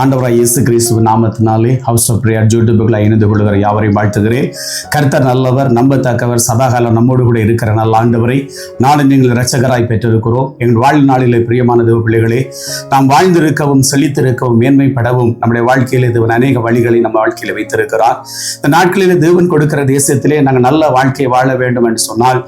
ஆண்டவராய் இயேசு கிறிஸ்துவ நாமத்தினாலே ஹவுஸ் ஆஃப் பிரேயர் யூடியூபுகளை இணைந்து கொள்கிற யாவரையும் வாழ்த்துகிறேன். கர்த்தர் நல்லவர் நம்பத்தக்கவர் சதாகாலம் நம்மோடு கூட இருக்கிற நல்ல ஆண்டவரை நாளை நீங்கள் இரட்சகராய் பெற்றிருக்கிறோம். எங்கள் வாழ் நாளிலே பிரியமான தேவ பிள்ளைகளே நாம் வாழ்ந்திருக்கவும் செழித்திருக்கவும் மேன்மைப்படவும் நம்முடைய வாழ்க்கையிலே தேவன் அநேக வழிகளை நம்ம வாழ்க்கையில வைத்திருக்கிறார். இந்த நாட்களிலே தேவன் கொடுக்கிற தேசத்திலே நாங்கள் நல்ல வாழ்க்கையை வாழ வேண்டும் என்று சொன்னால்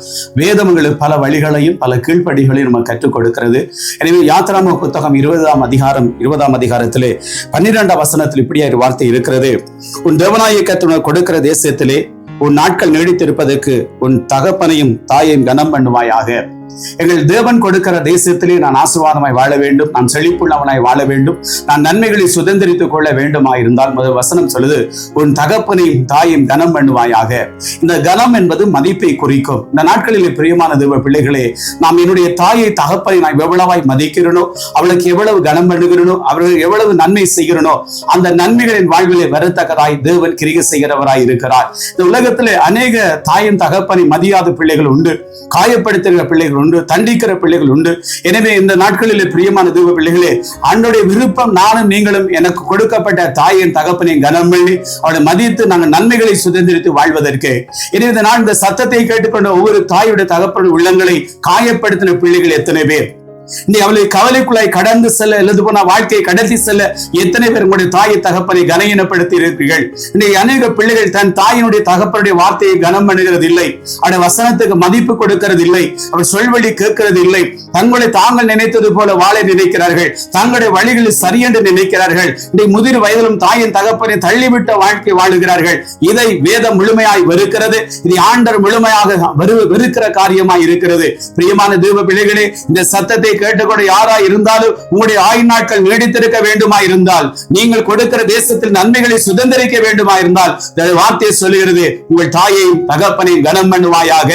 வேதம் பல வழிகளையும் பல கீழ்ப்படிகளையும் நம்ம கற்றுக் கொடுக்கிறது. எனவே யாத்திராம புத்தகம் இருபதாம் அதிகாரம் இருபதாம் அதிகாரத்திலே பன்னிரெண்டாம் வசனத்தில் இப்படியா ஒரு வார்த்தை இருக்கிறது? உன் தேவநாயகத்தினர் கொடுக்கிற தேசத்திலே உன் நாட்கள் நீடித்திருப்பதற்கு உன் தகப்பனையும் தாயையும் கனம் பண்ணுவாயாக. எங்கள் தேவன் கொடுக்கிற தேசத்திலே நான் ஆசுவாதமாய் வாழ வேண்டும் நான் செழிப்புள்ளவனாய் வாழ வேண்டும் நான் நன்மைகளை சுதந்திரித்துக் கொள்ள வேண்டுமா இருந்தால் முதல் வசனம் சொல்லுது உன் தகப்பனையும் தாயும் கனம் பண்ணுவாயாக. இந்த கனம் என்பது மதிப்பை குறிக்கும். இந்த நாட்களிலே பிரியமான தேவ பிள்ளைகளே நாம் என்னுடைய தாயை தகப்பனை நான் எவ்வளவாய் மதிக்கிறனோ அவளுக்கு எவ்வளவு கனம் பண்ணுகிறனோ அவர்கள் எவ்வளவு நன்மை செய்கிறனோ அந்த நன்மைகளின் வாழ்விலே வரத்தக்கதாய் தேவன் கிரிகை செய்கிறவராய் இருக்கிறார். இந்த உலகத்திலே அநேக தாயின் தகப்பனை மதியாத பிள்ளைகள் உண்டு. காயப்படுத்துகிற பிள்ளைகள் உண்டு தண்டிக்கிற பிள்ளைகள் உண்டு. எனவே இந்த நாட்களிலே பிரியமான தேவ பிள்ளைகளே அன்னுடைய விருப்பம் நானும் நீங்களும் எனக்கு கொடுக்கப்பட்ட தாயின் தகப்பனையும் கனம் பண்ணி அவளை மதித்து நாங்கள் நன்மைகளை சுதந்திரித்து வாழ்வதற்கு. எனவே இந்த நான் இந்த சத்தத்தை கேட்டுக்கொண்ட ஒவ்வொரு தாயுடைய தகப்பன உள்ளங்களை காயப்படுத்தின பிள்ளைகள் எத்தனை பேர்? நீ அவளை கவலைக்குள்ளாய் கடந்து செல்ல எழுது போன வாழ்க்கையை கடத்தி செல்ல எத்தனை பேர் உங்களுடைய தாயை தகப்பனை கனயினப்படுத்தி இருக்கிறீர்கள் இன்னைக்கு அநேக பிள்ளைகள் தன் தாயினுடைய தகப்பனுடைய வார்த்தையை கனம் பண்ணுகிறது இல்லை அவருடைய வசனத்துக்கு மதிப்பு கொடுக்கிறது இல்லை அவர் சொல்வழி கேட்கிறது இல்லை தங்களை தாங்கள் நினைத்தது போல வாழ நினைக்கிறார்கள். தங்களுடைய வழிகளில் சரியென்று நினைக்கிறார்கள். இன்னைக்கு முதிர் வயதிலும் தாயின் தகப்பனை தள்ளிவிட்ட வாழ்க்கை வாழுகிறார்கள். இதை வேதம் முழுமையாய் வெறுக்கிறது. இது ஆண்டர் முழுமையாக வெறு வெறுக்கிற காரியமாய் இருக்கிறது. பிரியமான தேவ பிள்ளைகளே இந்த சத்தத்தை வார்த்தையை கேட்டுக்கொண்டு யாரா இருந்தாலும் உங்களுடைய ஆயுள் நாட்கள் நீடித்திருக்க வேண்டுமா இருந்தால் நீங்கள் கொடுக்கிற தேசத்தில் நன்மைகளை சுதந்திரிக்க வேண்டுமா இருந்தால் வார்த்தையை சொல்லுகிறது உங்கள் தாயையும் தகப்பனையும் கனம் பண்ணுவாயாக.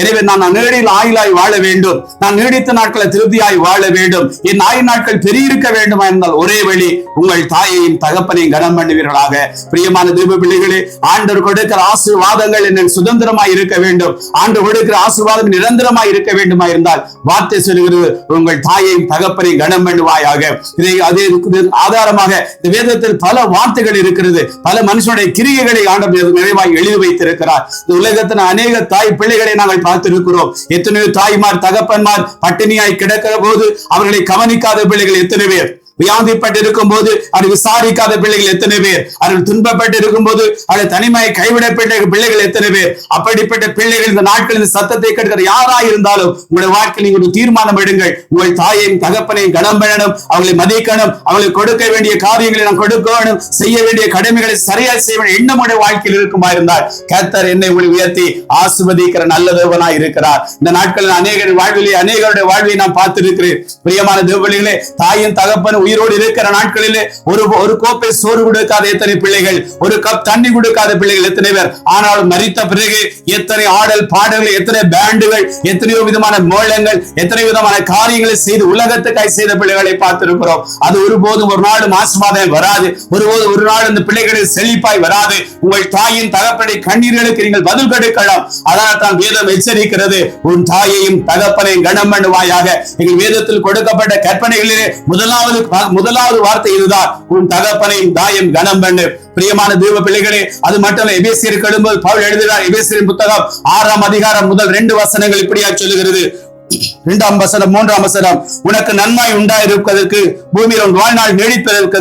எனவே நான் நேரில் ஆயுளாய் வாழ வேண்டும். நான் நீடித்த நாட்களை திருப்தியாய் வாழ வேண்டும். என் ஆயுள் நாட்கள் பெரியிருக்க வேண்டுமா இருந்தால் ஒரே வழி உங்கள் தாயையும் தகப்பனையும் கனம் பண்ணுவீர்களாக. பிரியமான தீப பிள்ளைகளே ஆண்டவர் கொடுக்கிற ஆசீர்வாதங்கள் என்ன சுதந்திரமாய் இருக்க வேண்டும். ஆண்டு கொடுக்கிற ஆசீர்வாதம் நிரந்தரமாய் இருக்க வேண்டுமா இருந்தால் வார்த்தை சொல்லுகிறது உங்கள் தாயையும் தகப்பனையும் கனம் பண்ணுவாயாக. இதை அதே ஆதாரமாக இந்த வேதத்தில் பல வார்த்தைகள் இருக்கிறது. பல மனுஷனுடைய கிரியைகளை ஆண்டவர் நிறைவாய் எழுதி வைத்திருக்கிறார். இந்த உலகத்தின் அநேக தாய் பிள்ளைகளை நாங்கள் பார்த்திருக்கிறோம். எத்தனையோ தாய்மார் தகப்பன்மார் பட்டினியாய் கிடக்கிற போது அவர்களை கவனிக்காத பிள்ளைகள் எத்தனை பேர்? வியாதிப்பட்டு இருக்கும் போது அதை விசாரிக்காத பிள்ளைகள் எத்தனை பேர்? அவர்கள் துன்பப்பட்டு இருக்கும் போது அதை தனிமையை கைவிடப்பட்ட பிள்ளைகள் எத்தனை பேர்? அப்படிப்பட்ட பிள்ளைகள் இந்த நாட்களில் இந்த சத்தத்தை கேட்கிற யாரா இருந்தாலும் உங்களுடைய வாழ்க்கையில் நீங்கள் ஒரு தீர்மானம் எடுங்கள். உங்கள் தாயையும் தகப்பனையும் கடன் பண்ணணும் அவங்களை மதிக்கணும் அவங்களுக்கு கொடுக்க வேண்டிய காரியங்களை நாம் கொடுக்கணும் செய்ய வேண்டிய கடமைகளை சரியா செய்ய வேண்டிய எண்ணமுடைய வாழ்க்கையில் இருக்குமா இருந்தால் கர்த்தர் என்னை உங்களை உயர்த்தி ஆசிர்வதிக்கிற நல்ல தேவனாய் இருக்கிறார். இந்த நாட்களில் அநேகர் வாழ்விலே அநேகருடைய வாழ்வை நான் பார்த்திருக்கிறேன். பிரியமான தேவலிகளே தாயும் தகப்பனும் உயிரோடு இருக்கிற நாட்களிலே ஒரு ஒரு கோப்பை சோறு கொடுக்காத எத்தனை பிள்ளைகள்? ஒரு கப் தண்ணி கொடுக்காத பிள்ளைகள் எத்தனை பேர்? ஆனால் மறித்த பிறகு எத்தனை ஆடல் பாடல்கள் எத்தனை பேண்டுகள் எத்தனையோ விதமான மோளங்கள் எத்தனை விதமான காரியங்களை செய்து உலகத்துக்காய் செய்த பிள்ளைகளை பார்த்திருக்கிறோம். அது ஒருபோதும் ஒரு நாள் ஆசிர்வாதம் வராது. ஒருபோது ஒரு நாள் இந்த பிள்ளைகளின் செழிப்பாய் வராது. உங்கள் தாயின் தகப்பனை கண்ணீர்களுக்கு நீங்கள் பதில் கெடுக்கலாம். அதனால் தான் வேதம் எச்சரிக்கிறது. உன் தாயையும் தகப்பனையும் கனம் பண்ணுவாயாக. எங்கள் வேதத்தில் கொடுக்கப்பட்ட கற்பனைகளிலே முதலாவது முதலாவது வார்த்தை இதுதான். உன் தகப்பனையும் தாயம் கனம் பண்ணு. பிரியமான தெய்வ பிள்ளைகளே அது மட்டும் எபேசியர் கடும்போது பவுல் எழுதுகிறார் எபேசியரின் புத்தகம் ஆறாம் அதிகாரம் முதல் ரெண்டு வசனங்கள் இப்படியா சொல்லுகிறது. இரண்டாம் வசனம் மூன்றாம் வசனம் உனக்கு நன்மை உண்டாயிருப்பதற்கு பூமியில் உன் வாழ்நாள் நீடிப்பதற்கு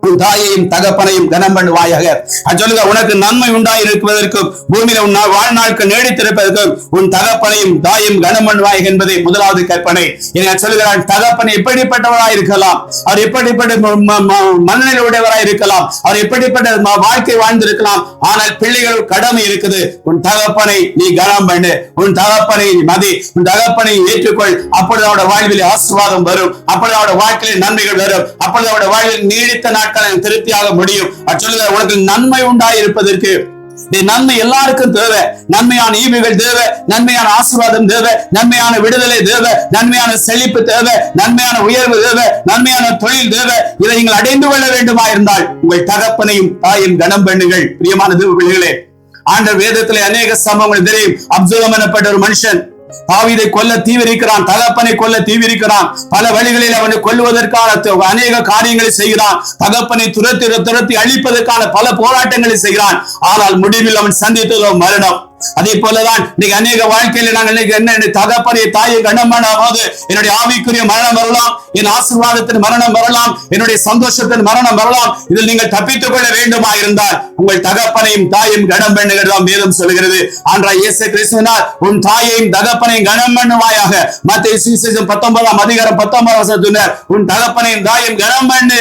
உன் தாயையும் தகப்பனையும் கனம் பண்ணுவாயாக. சொல்லுங்க உனக்கு நன்மை உண்டாயிருப்பதற்கும் பூமியில உன் நா- வாழ்நாளுக்கு நீடித்திருப்பதற்கும் உன் தகப்பனையும் தாயும் கனம் பண்ணுவாய் என்பதை முதலாவது கற்பனை. என சொல்லுகிறான் தகப்பன் எப்படிப்பட்டவராய் இருக்கலாம்? அவர் எப்படிப்பட்ட மனநிலை உடையவராய் இருக்கலாம்? அவர் எப்படிப்பட்ட வாழ்க்கை வாழ்ந்திருக்கலாம்? ஆனால் பிள்ளைகள் கடமை இருக்குது. உன் தகப்பனை நீ கனம் பண்ணு. உன் தகப்பனை மதி. உன் தகப்பனை ஏற்றுக்கொள். அப்பொழுது அவட வாழ்வில் ஆசீர்வாதம் வரும். அப்பொழுது அவட வாழ்க்கையில் நன்மைகள் வரும். அப்பொழுது அவட வாழ்வில் நீடித்த நாட்கள் நாட்களை திருப்தியாக முடியும். அது உனக்கு நன்மை உண்டாயிருப்பதற்கு. இருப்பதற்கு நன்மை எல்லாருக்கும் தேவை. நன்மையான ஈவுகள் தேவை. நன்மையான ஆசீர்வாதம் தேவை. நன்மையான விடுதலை தேவை. நன்மையான செழிப்பு தேவை. நன்மையான உயர்வு தேவை. நன்மையான தொழில் தேவை. இதை நீங்கள் அடைந்து கொள்ள வேண்டுமா இருந்தால் உங்கள் தகப்பனையும் தாயும் கனம் பண்ணுங்கள். பிரியமான தேவ பிள்ளைகளே ஆண்ட வேதத்திலே அநேக சம்பவங்கள் தெரியும். அப்துலம் எனப்பட்ட ஒரு மனுஷன் தாவீதை கொல்ல தீவிரிக்கிறான் தகப்பனை கொல்ல தீவிரிக்கிறான். பல வழிகளில் அவனை கொல்லுவதற்கான அநேக காரியங்களை செய்கிறான். தகப்பனை துரத்தி துரத்தி அழிப்பதற்கான பல போராட்டங்களை செய்கிறான். ஆனால் முடிவில் அவன் சந்தித்ததோ மரணம். அதே போலதான் இன்னைக்கு அநேக வாழ்க்கையில நாங்கள் இன்னைக்கு என்ன தகப்பனை தாயை கண்ணமான போது என்னுடைய ஆவிக்குரிய மரணம் வரலாம் என் ஆசீர்வாதத்தின் மரணம் வரலாம் என்னுடைய சந்தோஷத்தின் மரணம் வரலாம். இதில் நீங்கள் தப்பித்துக் கொள்ள வேண்டுமா இருந்தால் உங்கள் தகப்பனையும் தாயும் கனம் பண்ணுகிறதாம் வேதம் சொல்கிறது ஆன்றா இயேசு கிறிஸ்துவினால் உன் தாயையும் தகப்பனையும் கனம் பண்ணுவாயாக. மத்திய சுவிசேஷம் பத்தொன்பதாம் அதிகாரம் பத்தொன்பதாம் வசனத்தினர் உன் தகப்பனையும் தாயும் கனம் பண்ணு.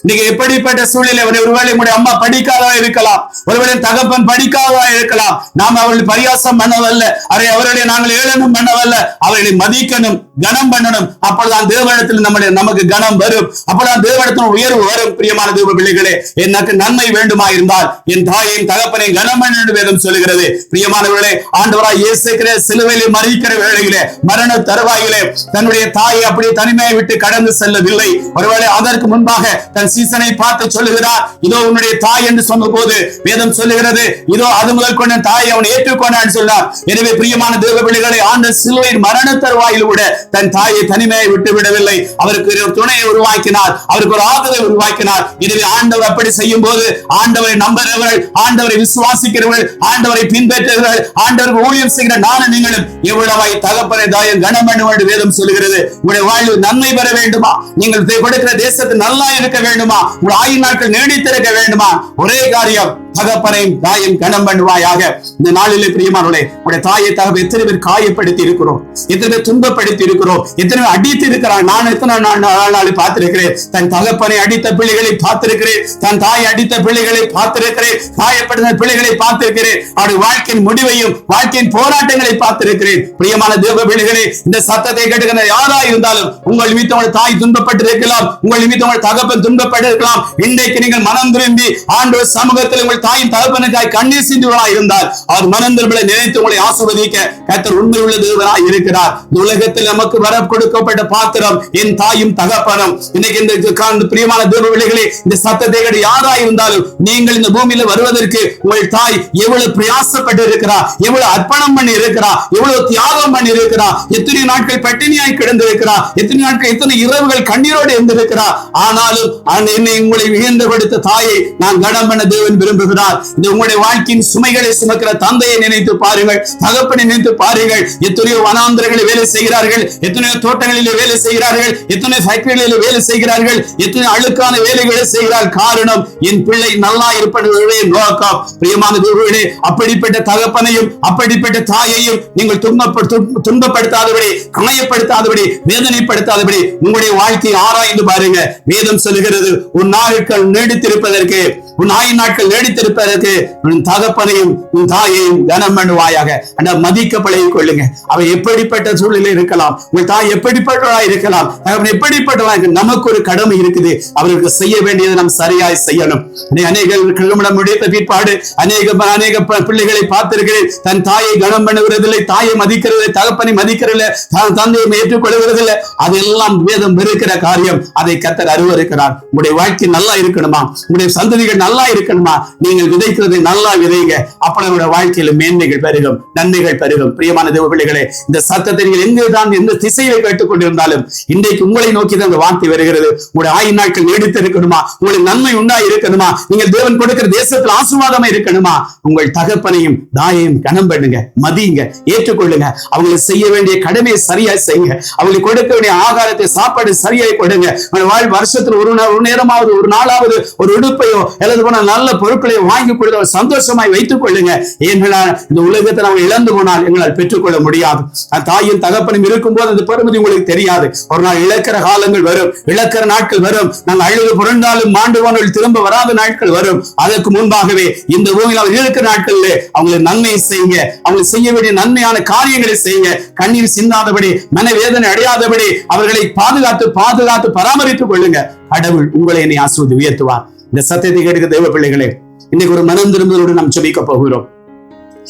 நீங்க எப்படிப்பட்ட சூழ்நிலை ஒரு- ஒருவேளை உங்களுடைய அம்மா படிக்காதவா இருக்கலாம் ஒருவேளை தகப்பன் படிக்காதவா இருக்கலாம் நாம் அவர்களை பரியாசம் பண்ணவல்ல அதை அவர்களை நாங்கள் ஏளனம் பண்ணவல்ல அவர்களை மதிக்கணும் கனம் பண்ணணும். அப்பதான் தேவனத்தில் நம்முடைய நமக்கு கனம் வரும். அப்பதான் தேவனத்தின் உயர்வு வரும். பிரியமான தேவ பிள்ளைகளே எனக்கு நன்மை வேண்டுமா இருந்தால் என் தாயையும் தகப்பனையும் கனம் பண்ணணும் வேதம் சொல்லுகிறது. பிரியமானவர்களே ஆண்டவராய் இயேசுக்கிற சிலுவையிலே மறிக்கிற வேளையிலே மரண தருவாயிலே தன்னுடைய தாயை அப்படியே தனிமையை விட்டு கடந்து செல்லவில்லை. ஒருவேளை அதற்கு முன்பாக தன் சீசனை பார்த்து சொல்லுகிறார். இதோ உன்னுடைய தாய் என்று சொன்ன போது வேதம் சொல்லுகிறது. இதோ அது முதல் கொண்ட தாயை அவன் ஏற்றுக்கொண்டான் சொன்னார் எனவே பிரியமான தேவ பிள்ளைகளை ஆண்ட சிலுவையின் மரண தருவாயில் கூட தன் தாயை தனிமையை விட்டு விடவில்லை. அவருக்கு ஒரு துணையை உருவாக்கினார். அவருக்கு ஒரு ஆதரவை உருவாக்கினார். எனவே ஆண்டவர் அப்படி செய்யும் போது ஆண்டவரை நம்புகிறவர்கள் ஆண்டவரை விசுவாசிக்கிறவர்கள் ஆண்டவரை பின்பற்றுகிறவர்கள் ஆண்டவருக்கு ஊழியம் செய்கிற நானும் நீங்களும் எவ்வளவாய் தகப்பனை தாயம் கனம் பண்ண வேண்டும் வேதம் சொல்கிறது உங்களுடைய வாழ்வு நன்மை பெற வேண்டுமா? நீங்கள் கொடுக்கிற தேசத்து நல்லா இருக்க வேண்டும் உங்கள் ஆயுள் நாட்கள் நீடித்திருக்க வேண்டுமா? ஒரே காரியம் தகப்பனையும் தாயும் கனம் பண்ணுவாயாக. இந்த நாளிலே பிரியமானவர்களே உடைய தாயை தகவல் எத்தனை பேர் காயப்படுத்தி இருக்கிறோம் எத்தனை பேர் துன்பப்படுத்தி இருக்கிறோம் எத்தனை பேர் அடித்து இருக்கிறான் நான் எத்தனை நாள் நாள் பார்த்திருக்கிறேன். தன் தகப்பனை அடித்த பிள்ளைகளை பார்த்திருக்கிறேன். தன் தாயை அடித்த பிள்ளைகளை பார்த்திருக்கிறேன். காயப்படுத்த பிள்ளைகளை பார்த்திருக்கிறேன். அவருடைய வாழ்க்கையின் முடிவையும் வாழ்க்கையின் போராட்டங்களை பார்த்திருக்கிறேன். பிரியமான தேவ பிள்ளைகளே இந்த சத்தத்தை கேட்டுக்கிற யாரா இருந்தாலும் உங்கள் நிமித்தம் உங்கள் தாய் துன்பப்பட்டிருக்கலாம். உங்கள் நிமித்தம் உங்கள் தகப்பன் துன்பப்பட்டிருக்கலாம். இன்றைக்கு நீங்கள் மனம் திரும்பி ஆண்டு சமூகத்தில் உங்கள் தாயின் தகப்பனுக்காய் கண்ணீர் சிந்துவராய் இருந்தால் அவர் மனந்தர்களை நினைத்து உங்களை ஆசிர்வதிக்க கத்தர் உண்மை உள்ள தேவனாய் இருக்கிறார். உலகத்தில் நமக்கு வர கொடுக்கப்பட்ட பாத்திரம் என் தாயும் தகப்பனும். இன்னைக்கு இந்த பிரியமான தேவ பிள்ளைகளே இந்த சத்தத்தை கேட்டு இருந்தாலும் நீங்கள் இந்த பூமியில வருவதற்கு உங்கள் தாய் எவ்வளவு பிரயாசப்பட்டு இருக்கிறா எவ்வளவு அர்ப்பணம் பண்ணி இருக்கிறா எவ்வளவு தியாகம் பண்ணி இருக்கிறா எத்தனை நாட்கள் பட்டினியாய் கிடந்திருக்கிறா எத்தனை நாட்கள் எத்தனை இரவுகள் கண்ணீரோடு இருந்திருக்கிறா ஆனாலும் அந்த என்னை உங்களை வியந்தப்படுத்த தாயை நான் கனம் பண்ண தேவன் விரும்புகிறார் இந்த உங்களுடைய வாழ்க்கையின் சுமைகளை சுமக்கிற தந்தையை நினைத்து பாருங்கள் தகப்பனை நினைத்து பாருங்கள். எத்தனையோ வனாந்திரங்களில் வேலை செய்கிறார்கள் எத்தனையோ தோட்டங்களில் வேலை செய்கிறார்கள் எத்தனை ஃபேக்டரிகளில் வேலை செய்கிறார்கள் எத்தனை அழுக்கான வேலைகளை செய்கிறார். காரணம் என் பிள்ளை நல்லா இருப்பதே நோக்கம். பிரியமான தேவர்களே அப்படிப்பட்ட தகப்பனையும் அப்படிப்பட்ட தாயையும் நீங்கள் துன்பப்ப- துன்பப்படுத்தாதபடி கணையப்படுத்தாதபடி வேதனைப்படுத்தாதபடி உங்களுடைய வாழ்க்கையை ஆராய்ந்து பாருங்க. வேதம் சொல்லுகிறது உன் நாட்கள் நீடித்திருப்பதற்கு உன் ஆயுள் நாட்கள் நீடித்திருப்பதற்கு உன் தகப்பனையும் உன் தாயையும் கனம் பண்ணுவாயாக. அந்த மதிக்க பழகிக் கொள்ளுங்க. அவன் எப்படிப்பட்ட சூழ்நிலை இருக்கலாம்? உங்கள் தாய் எப்படிப்பட்டவளா இருக்கலாம்? அவன் எப்படிப்பட்டவளா நமக்கு ஒரு கடமை இருக்குது. அவர்களுக்கு செய்ய வேண்டியதை நாம் சரியாய் செய்யணும். அநேக திருமணம் முடித்த பிற்பாடு அநேக அநேக பிள்ளைகளை பார்த்திருக்கிறேன். தன் தாயை கனம் பண்ணுகிறதில்லை தாயை மதிக்கிறது தகப்பனை மதிக்கிறதில்லை தான் தந்தையை ஏற்றுக்கொள்கிறதில்லை. அதெல்லாம் வேதம் வெறுக்கிற காரியம். அதை கத்தர் அருவருக்கிறார். உங்களுடைய வாழ்க்கை நல்லா இருக்கணுமா? உங்களுடைய சந்ததிகள் நல்லா நல்லா இருக்கணுமா? நீங்கள் விதைக்கிறதை நல்லா விதைங்க அப்ப உங்களுடைய வாழ்க்கையில மேன்மைகள் பெருகும் நன்மைகள் பெருகும். பிரியமான தேவ பிள்ளைகளே இந்த சத்தத்தை நீங்கள் எங்குதான் எந்த திசையில கேட்டுக் கொண்டிருந்தாலும் இன்றைக்கு உங்களை நோக்கி தான் அந்த வார்த்தை வருகிறது. உங்களுடைய ஆயுள் நாட்கள் நீடித்து இருக்கணுமா? உங்களுக்கு நன்மை உண்டா இருக்கணுமா? நீங்கள் தேவன் கொடுக்கிற தேசத்தில் ஆசீர்வாதமா இருக்கணுமா? உங்கள் தகப்பனையும் தாயையும் கனம் பண்ணுங்க மதியுங்க ஏற்றுக்கொள்ளுங்க. அவங்களுக்கு செய்ய வேண்டிய கடமையை சரியா செய்யுங்க. அவங்களுக்கு கொடுக்க வேண்டிய ஆகாரத்தை சாப்பாடு சரியாய் கொடுங்க. வாழ் வருஷத்துல ஒரு ஒரு நேரமாவது ஒரு நாளாவது ஒரு உடுப்பையோ இழந்து போன நல்ல பொருட்களை வாங்கி கொடுத்து சந்தோஷமாய் வைத்துக் கொள்ளுங்க. எங்களால் இந்த உலகத்தை நம்ம இழந்து போனால் எங்களால் பெற்றுக்கொள்ள முடியாது. தாயும் தகப்பனும் இருக்கும்போது அந்த பெருமதி உங்களுக்கு தெரியாது. ஒரு நாள் இழக்கிற காலங்கள் வரும் இழக்கிற நாட்கள் வரும். நாங்கள் அழுது புரண்டாலும் மாண்டு திரும்ப வராத நாட்கள் வரும். அதற்கு முன்பாகவே இந்த பூமியில் அவர் இருக்கிற நாட்கள்ல அவங்களுக்கு நன்மை செய்யுங்க. அவங்களுக்கு செய்ய வேண்டிய நன்மையான காரியங்களை செய்யுங்க. கண்ணீர் சிந்தாதபடி மனவேதனை அடையாதபடி அவர்களை பாதுகாத்து பாதுகாத்து பராமரித்துக் கொள்ளுங்க. கடவுள் உங்களை என்னை ஆசிர்வதி உயர்த்துவார். இந்த சத்தியத்தை கேட்க தெய்வ பிள்ளைகளே இன்னைக்கு ஒரு மனம் திரும்புதலோடு நாம் ஜெபிக்க போகிறோம்.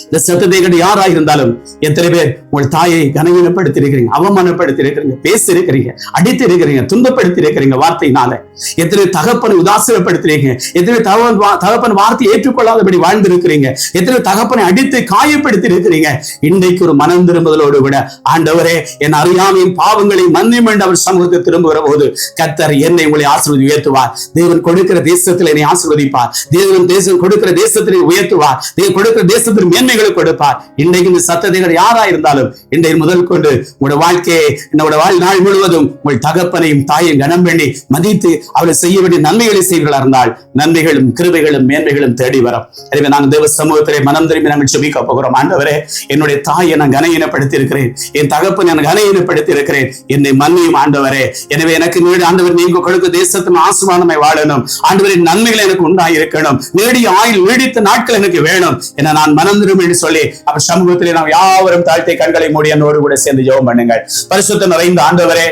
இந்த சத்தத்தை கண்டு யாரா இருந்தாலும் எத்தனை பேர் உங்கள் தாயை கனவீனப்படுத்தி இருக்கிறீங்க அவமானப்படுத்தி இருக்கிறீங்க பேசி இருக்கிறீங்க அடித்து இருக்கிறீங்க துன்பப்படுத்தி இருக்கிறீங்க வார்த்தையினால. எத்தனை தகப்பனை உதாசீனப்படுத்துறீங்க எத்தனை தகவன் தகப்பன் வார்த்தை ஏற்றுக்கொள்ளாதபடி வாழ்ந்து இருக்கிறீங்க எத்தனை தகப்பனை அடித்து காயப்படுத்தி இருக்கிறீங்க இன்றைக்கு ஒரு மனம் திரும்புதலோடு விட ஆண்டவரே என் அறியாமையும் பாவங்களை மன்னியும் என்று அவர் சமூகத்தை திரும்புகிற போது கத்தர் என்னை உங்களை ஆசிர்வதி உயர்த்துவார். தேவன் கொடுக்கிற தேசத்தில் என்னை ஆசிர்வதிப்பார். தேவன் தேசம் கொடுக்கிற தேசத்தில் உயர்த்துவார். தேவன் கொடுக்கிற தேசத்தில் மேன்மைகளை கொடுப்பார். இன்றைக்கு இந்த சத்ததைகள் யாரா இருந்தாலும் இன்றைய முதல் கொண்டு உங்களோட வாழ்க்கையை என்னோட வாழ்நாள் முழுவதும் உங்கள் தகப்பனையும் தாயும் கனம் பண்ணி மதித்து அவளை செய்ய வேண்டிய நன்மைகளை செய்வர்களா இருந்தால் நன்மைகளும் கிருபைகளும் மேன்மைகளும் தேடி வரும். எனவே நாங்கள் தேவ சமூகத்திலே மனம் திரும்பி நாங்கள் செபிக்க போகிறோம். ஆண்டவரே என்னுடைய தாயை நான் கனையினப்படுத்தி இருக்கிறேன் என் தகப்பன் நான் கனையினப்படுத்தி இருக்கிறேன் என்னை மன்னியும் ஆண்டவரே. எனவே எனக்கு நீடு ஆண்டவர் நீங்க கொடுக்க தேசத்தின் ஆசுமானமை வாழணும். ஆண்டவரின் நன்மைகள் எனக்கு உண்டாயிருக்கணும். நீடிய ஆயுள் நீடித்த நாட்கள் எனக்கு வேணும். என நான் மனம் வேண்டும் என்று சொல்லி அவர் சமூகத்திலே நாம் யாவரும் தாழ்த்தை கண்களை மூடி என்னோடு கூட சேர்ந்து ஜெபம் பண்ணுங்கள். பரிசுத்த நிறைந்த ஆண்டவரே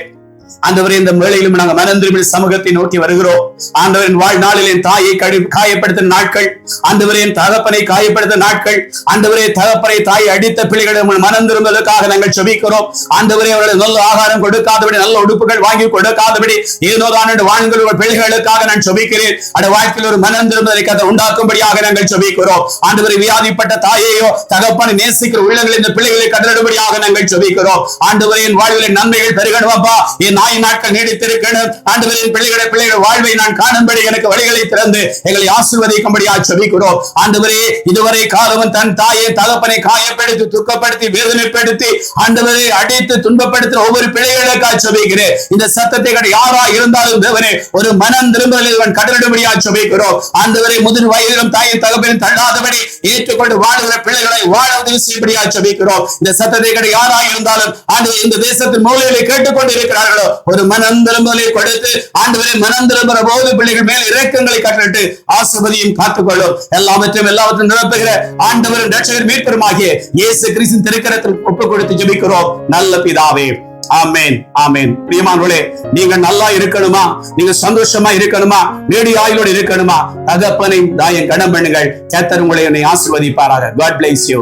ஆண்டவரே இந்த மேலையிலும் நாங்கள் மனம் சமூகத்தை நோக்கி வருகிறோம். ஆண்டவரின் வாழ்நாளில் என் தாயை கழி காயப்படுத்த நாட்கள். ஆண்டவரே என் தகப்பனை காயப்படுத்த நாட்கள். ஆண்டவரே தகப்பனை தாய் அடித்த பிள்ளைகளை உங்கள் மனம் திரும்புவதற்காக நாங்கள் செபிக்கிறோம். ஆண்டவரே அவர்கள் நல்ல ஆகாரம் கொடுக்காதபடி நல்ல உடுப்புகள் வாங்கி கொடுக்காதபடி ஏதோ தான் வாழ்கள் பிள்ளைகளுக்காக நான் செபிக்கிறேன். அந்த வாழ்க்கையில் ஒரு மனம் திரும்புவதை கதை உண்டாக்கும்படியாக நாங்கள் செபிக்கிறோம். ஆண்டவரை வியாதிப்பட்ட தாயையோ தகப்பனை நேசிக்கிற உள்ளங்கள் இந்த பிள்ளைகளை கடலிடும்படியாக நாங்கள் செபிக்கிறோம். ஆண்டவரே என் வாழ்வில் நன்மைகள் பெருகணும் என் நாய் நாட்கள் நீடித்திருக்கணும். ஆண்டவரின் பிள்ளைகளை பிள்ளைகள் வாழ்வை நான் காணும்படி எனக்கு வழிகளை திறந்து எங்களை ஆசிர்வதிக்கும்படியா செபிக்கிறோம். ஆண்டவரே இதுவரை காலவன் தன் தாயை தகப்பனை காயப்படுத்தி துக்கப்படுத்தி வேதனைப்படுத்தி ஆண்டவரை அடித்து துன்பப்படுத்துற ஒவ்வொரு பிள்ளைகளுக்காக செபிக்கிறேன். இந்த சத்தத்தை கடை யாரா இருந்தாலும் தேவனே ஒரு மனம் திரும்பலில் இவன் கடலிடும்படியா செபிக்கிறோம். ஆண்டவரை முதிர் வயதிலும் தாயின் தகப்பனும் தள்ளாதபடி ஏற்றுக்கொண்டு வாழுகிற பிள்ளைகளை வாழ உதவி செய்யும்படியாக செபிக்கிறோம். இந்த சத்தத்தை கடை யாரா இருந்தாலும் ஆண்டு இந்த தேசத்தின் மூலையில கேட்டுக்கொண்டு இருக்கிறார்களோ ஒரு மனம் திரும்பலை கொடுத்து ஆண்டவரை மனம் திரும்புற போது பிள்ளைகள் மேல் இறக்கங்களை கட்டிட்டு ஆசிர்வதியும் காத்துக்கொள்ளும். எல்லாவற்றையும் எல்லாவற்றையும் நிரப்புகிற ஆண்டவரின் ரட்சகர் மீட்பருமாகிய இயேசு கிறிஸ்தின் திருக்கரத்தில் ஒப்பு கொடுத்து ஜெபிக்கிறோம். நல்ல பிதாவே. ஆமேன் ஆமேன். பிரியமானவர்களே நீங்க நல்லா இருக்கணுமா? நீங்க சந்தோஷமா இருக்கணுமா? நீடி ஆயுளோடு இருக்கணுமா? தகப்பனை தாயம் கடம் பண்ணுங்கள். கேத்தர் உங்களை என்னை ஆசிர்வதிப்பாராக. God place you